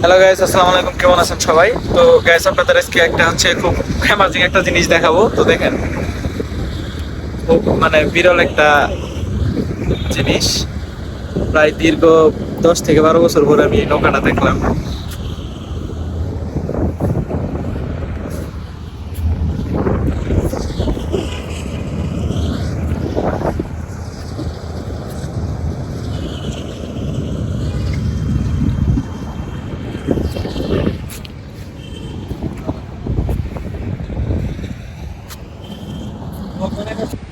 Hello guys আসসালামু আলাইকুম। কেমন আছেন সবাই? তো গাইস আপনাদের আজকে একটা হচ্ছে খুব অ্যামাজিং একটা জিনিস দেখাবো। তো দেখেন, খুব মানে বিরল একটা জিনিস। প্রায় দীর্ঘ দশ থেকে বারো বছর পরে আমি নৌকাটা দেখলাম। Gracias.